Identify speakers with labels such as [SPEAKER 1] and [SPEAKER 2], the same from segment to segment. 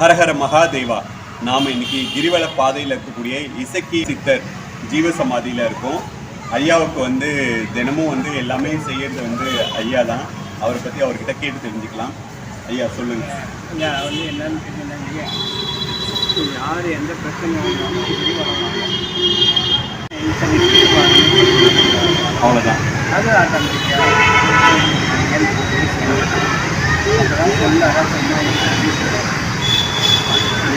[SPEAKER 1] ஹரஹர மகாதேவா. நாம் இன்னைக்கு கிரிவல பாதையில் இருக்கக்கூடிய இசக்கி சித்தர் ஜீவ சமாதியில் இருக்கோம். ஐயாவுக்கு வந்து தினமும் வந்து எல்லாமே செய்யறது வந்து ஐயா தான். அவரை பற்றி அவர்கிட்ட கேட்டு தெரிஞ்சுக்கலாம். ஐயா சொல்லுங்க.
[SPEAKER 2] ஐயா வந்து என்னன்னு தெரியலங்க யார் எந்த பிரச்சனை
[SPEAKER 1] அவ்வளோதான்
[SPEAKER 2] அது ஆட்டோமேட்டிக்காக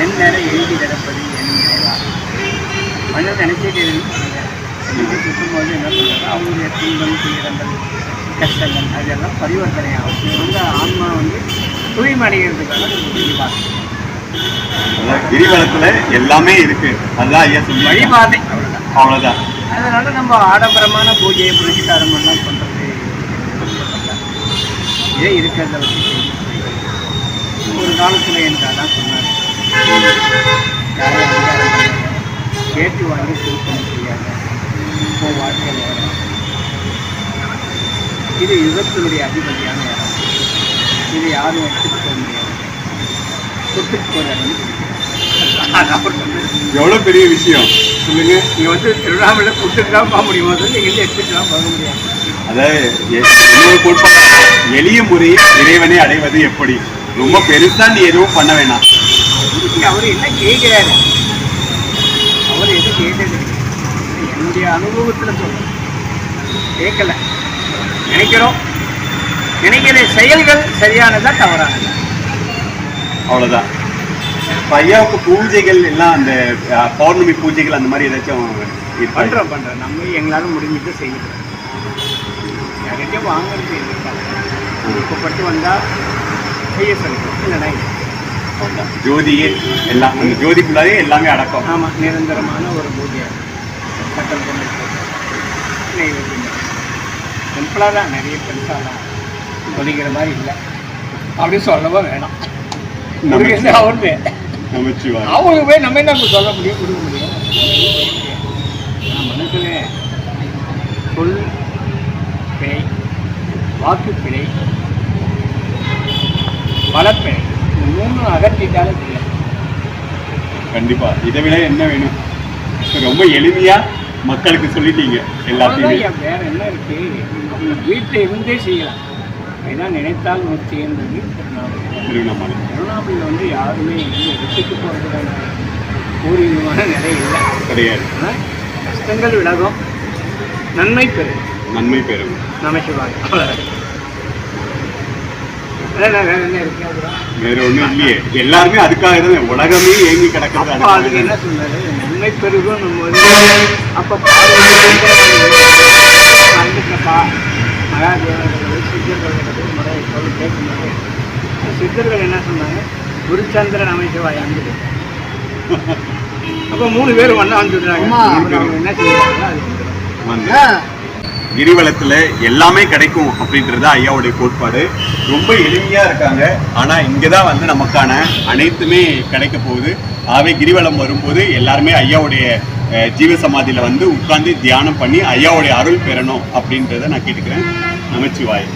[SPEAKER 2] என் நேரம் எழுதி கிடப்பது என் நேரா மனிதன் நினைச்சிட்டு சுற்றும்போது என்ன பண்ணுறாங்க அவங்களுடைய துன்பம் துயரங்கள் கஷ்டங்கள் அதெல்லாம் பரிவர்த்தனை ஆகும். அந்த ஆன்மா வந்து தூய்மை அடைகிறதுக்காக வழிபாடு.
[SPEAKER 1] கிரிவலத்தில் எல்லாமே இருக்கு. அதுதான் ஐயா சொல்லி
[SPEAKER 2] வழிபாதை அவ்வளோதான்
[SPEAKER 1] அவ்வளோதான்
[SPEAKER 2] அதனால நம்ம ஆடம்பரமான பூஜையை புரட்சிக்காரம் எல்லாம் பண்ணுறது இதே இருக்கிறத வச்சு. ஒரு காலத்தில் எனக்கு அதான் சொன்னார் அதிகாரம் பண்ணாத, கேட்டு வாங்கி திருப்பணி செய்யாத இப்போ வாழ்க்கை வேறு இது யுகத்தினுடைய அதிபதியான இடம் இது யாரும் எடுத்துட்டு போக முடியாது அவர் சொன்னது
[SPEAKER 1] எவ்வளோ பெரிய விஷயம்? சொல்லுங்க.
[SPEAKER 2] நீங்க வந்து திருவண்ணாமலை கொடுத்துட்டு தான் போக முடியுமா? சொல்லி இங்கே எடுத்துட்டுலாம் போக முடியாது.
[SPEAKER 1] அதாவது கோட்பாடு எளிய முறையில் இறைவனை அடைவது எப்படி? ரொம்ப பெருசா நீ எதுவும் பண்ண வேணாம்.
[SPEAKER 2] இதுக்கு அவர் என்ன கேட்கிறாரு அவர் எதுவும் கேட்டது. என்னுடைய அனுபவத்தில் சொல்றேன். கேட்கல. நினைக்கிறோம். நினைக்கிற செயல்கள் சரியானதா தவறானதா?
[SPEAKER 1] அவ்வளவுதான். இப்ப ஐயாவுக்கு பூஜைகள் எல்லாம் அந்த பௌர்ணமி பூஜைகள் அந்த மாதிரி ஏதாச்சும் இருக்கா?
[SPEAKER 2] பண்றோம் பண்றோம். நம்ம எங்களால் முடிஞ்சிட்டு செய்யணும் யார்கிட்டயும் வாங்குறது இருக்காங்க விருப்பப்பட்டு வந்தா செய்ய சொல்லுவோம் இல்லைனா
[SPEAKER 1] அவ்வளவுதான். ஜோதியே எல்லாம் அந்த ஜோதிக்குள்ளாரே எல்லாமே அடக்கம்.
[SPEAKER 2] ஆமாம் நிரந்தரமான ஒரு பூஜை சட்டம் கொண்டு நெய்வேத்தியம் சிம்பிளாக தான் நிறைய பெருசாலாம் ஒதுக்கிற மாதிரி இல்லை. அப்படி சொல்லவும் வேணாம். முருகன் அவரு
[SPEAKER 1] நமச்சிவாய்
[SPEAKER 2] அவங்களுக்கு போய் நம்ம என்ன சொல்ல முடியும்? கொடுக்க முடியும். நான் மனசில் சொல் பிழை வாக்கு பிழை பலப்பிழை மூணு அகற்றிட்டாலே தெரியும்
[SPEAKER 1] கண்டிப்பா. இதை விட என்ன வேணும்? ரொம்ப எளிமையா மக்களுக்கு சொல்லிட்டீங்க எல்லாத்தையுமே.
[SPEAKER 2] வேற என்ன இருக்கு? வீட்டில் இருந்தே செய்யலாம். ஏதான் நினைத்தால் முத்தின்றது திருவண்ணாமலை.
[SPEAKER 1] திருவண்ணாமலை
[SPEAKER 2] வந்து யாருமே எடுத்துட்டு போகிறதுக்கான பூர்வீகமான நிலை இல்லை.
[SPEAKER 1] கிடையாது.
[SPEAKER 2] கஷ்டங்கள் விலகும். நன்மை பெறும்.
[SPEAKER 1] நன்மை பெறும்.
[SPEAKER 2] அவ்வளோதான் வேற
[SPEAKER 1] ஒண்ணும் இல்லையே. எல்லாருமே அதுக்காக தான் உலகமே ஏங்கி கிடக்கிறது
[SPEAKER 2] அதுக்கு என்ன. சொன்னாரு? நன்மை பெருகும் நம்ம வந்து அப்போ வந்துட்டப்பா மகாதேவர்கள் சித்தர்கள் முறை சொல்லி கேட்கும்போது சித்தர்கள் என்ன சொன்னாங்க? குருச்சந்திரன் அமைச்சவாய் அங்குது அப்போ மூணு பேர் ஒன்றா வந்துடுறாங்க. என்ன செய்வாங்க அது வந்துடும்
[SPEAKER 1] கிரிவலத்தில் எல்லாமே கிடைக்கும் அப்படின்றது ஐயாவுடைய கோட்பாடு. ரொம்ப எளிமையாக இருக்காங்க. ஆனால் இங்கே தான் வந்து நமக்கான அனைத்துமே கிடைக்க போகுது. ஆகவே கிரிவலம் வரும்போது எல்லாருமே ஐயாவுடைய ஜீவ சமாதியில் வந்து உட்கார்ந்து தியானம் பண்ணி ஐயாவுடைய அருள் பெறணும் அப்படின்றத நான் கேட்டுக்கிறேன். நமச்சிவாய்